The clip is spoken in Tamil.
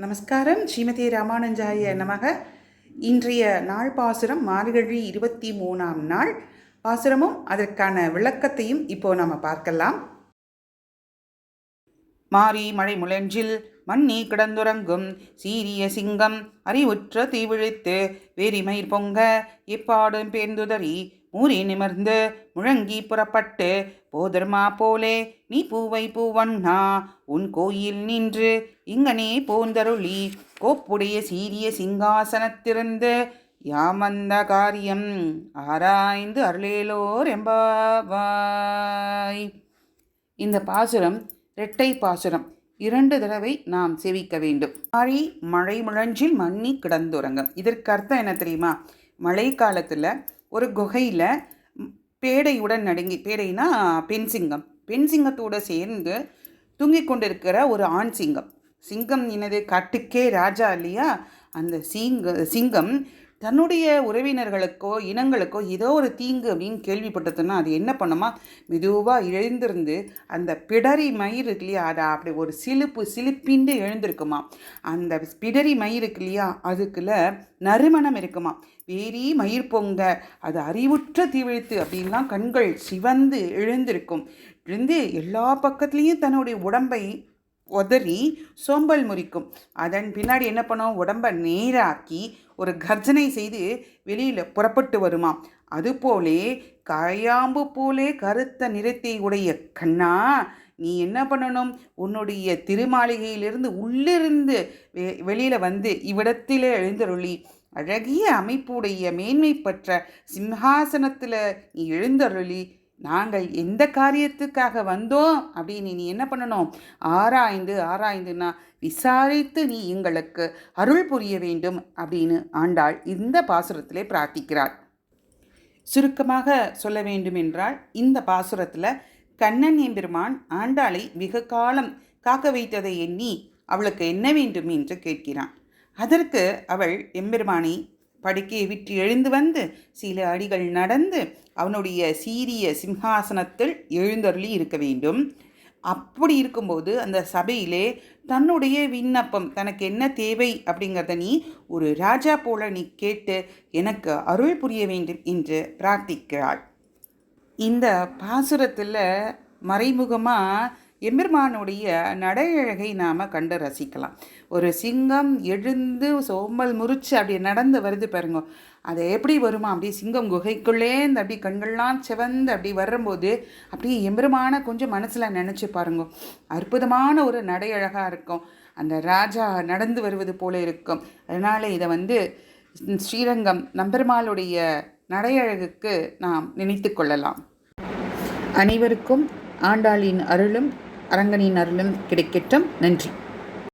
நமஸ்காரம். ஸ்ரீமதி ராமானுஜாய நமக. இன்றைய நாள் பாசுரம் மார்கழி இருபத்தி மூணாம் நாள். பாசுரமும் அதற்கான விளக்கத்தையும் இப்போ நாம் பார்க்கலாம். மாறி மழை முழஞ்சில் மண்ணி கிடந்துறங்கும் சீரிய சிங்கம் அறிவுற்ற தீவிழித்து வேரிமயிர் பொங்க இப்பாடும் பேர்ந்துதறி மூறி நிமிர்ந்து முழங்கி புறப்பட்டு போதர்மா போலே நீ பூவை பூவண்ணா உன் கோயில் நின்று இங்கனே போந்தருளி கோப்புடைய சீரிய சிங்காசனத்திருந்து யாமந்த காரியம் ஆராய்ந்து அருளேலோர் எம்பாவாய் இந்த பாசுரம் இரட்டை பாசுரம் இரண்டு தடவை நாம் சேவிக்க வேண்டும். மாறி மழை முழஞ்சில் மண்ணி கிடந்துறங்கும். இதற்கு அர்த்தம் என்ன தெரியுமா? மழை காலத்தில் ஒரு குகையில் பேடையுடன் நடுங்கி பேடைனா பெண் சிங்கம். பெண் சிங்கத்தோடு சேர்ந்து தூங்கிக் கொண்டிருக்கிற ஒரு ஆண் சிங்கம். சிங்கம் என்னது? காட்டுக்கே ராஜா இல்லையா? அந்த சிங்க சிங்கம் தன்னுடைய உறவினர்களுக்கோ இனங்களுக்கோ ஏதோ ஒரு தீங்கு அப்படின்னு கேள்விப்பட்டதுன்னா அது என்ன பண்ணுமா? மெதுவாக எழுந்திருந்து அந்த பிடரி மயிர் இருக்கு இல்லையா? அதை அப்படி ஒரு சிலுப்பு சிலுப்பின்னு எழுந்திருக்குமா? அந்த பிடரி மயிர் இருக்கு இல்லையா? அதுக்குள்ள நறுமணம் இருக்குமா? வேரி மயிர் பொங்க அது அறிவுற்ற தீவிழித்து அப்படின்லாம் கண்கள் சிவந்து எழுந்திருக்கும். எழுந்து எல்லா பக்கத்துலேயும் தன்னுடைய உடம்பை உதறி சோம்பல் முறிக்கும். அதன் பின்னாடி என்ன பண்ணும்? உடம்பை நேராக்கி ஒரு கர்ஜனை செய்து வெளியில் புறப்பட்டு வருமாம். அதுபோலே காயாம்பு போலே கருத்த நிறத்தை உடைய கண்ணா நீ என்ன பண்ணணும்? உன்னுடைய திருமாளிகையிலிருந்து உள்ளிருந்து வெ வெளியில் வந்து இவ்விடத்திலே எழுந்தருளி. அழகிய அமைப்புடைய மேன்மை பெற்ற சிம்ஹாசனத்தில் நீ எழுந்தருளி. நாங்கள் எந்த காரியத்துக்காக வந்தோம் அப்படின்னு நீ என்ன பண்ணணும்? ஆராய்ந்து ஆராய்ந்துனா விசாரித்து நீ எங்களுக்கு அருள் புரிய வேண்டும் அப்படின்னு ஆண்டாள் இந்த பாசுரத்திலே பிரார்த்திக்கிறாள். சுருக்கமாக சொல்ல வேண்டும் என்றால் இந்த பாசுரத்தில் கண்ணன் எம்பெருமான் ஆண்டாளை மிக காலம் காக்க வைத்ததை எண்ணி அவளுக்கு என்ன வேண்டும் என்று கேட்கிறான். அதற்கு அவள் எம்பெருமானை படுக்கையை விட்டு எழுந்து வந்து சில அடிகள் நடந்து அவனுடைய சீரிய சிம்ஹாசனத்தில் எழுந்தருளி இருக்க வேண்டும். அப்படி இருக்கும்போது அந்த சபையிலே தன்னுடைய விண்ணப்பம் தனக்கு என்ன தேவை அப்படிங்கிறத நீ ஒரு ராஜா போல நீ கேட்டு எனக்கு அருள் புரிய வேண்டும் என்று பிரார்த்திக்கிறாள். இந்த பாசுரத்தில் மறைமுகமாக எம்பெருமானுடைய நடையழகை நாம் கண்டு ரசிக்கலாம். ஒரு சிங்கம் எழுந்து சோம்பல் முறிச்சு அப்படி நடந்து வருது பாருங்க. அது எப்படி வருமா? அப்படி சிங்கம் குகைக்குள்ளே இந்த அப்படி கண்கள்லாம் சிவந்து அப்படி வரும்போது அப்படியே எம்பெருமான கொஞ்சம் மனசில் நினச்சி பாருங்க. அற்புதமான ஒரு நடையழகாக இருக்கும். அந்த ராஜா நடந்து வருவது போல இருக்கும். அதனால் இதை வந்து ஸ்ரீரங்கம் நம்பெருமாளுடைய நடையழகுக்கு நாம் நினைத்து கொள்ளலாம். அனைவருக்கும் ஆண்டாளின் அருளும் அரங்கனின் அருளும் கிடைக்கட்டும். நன்றி.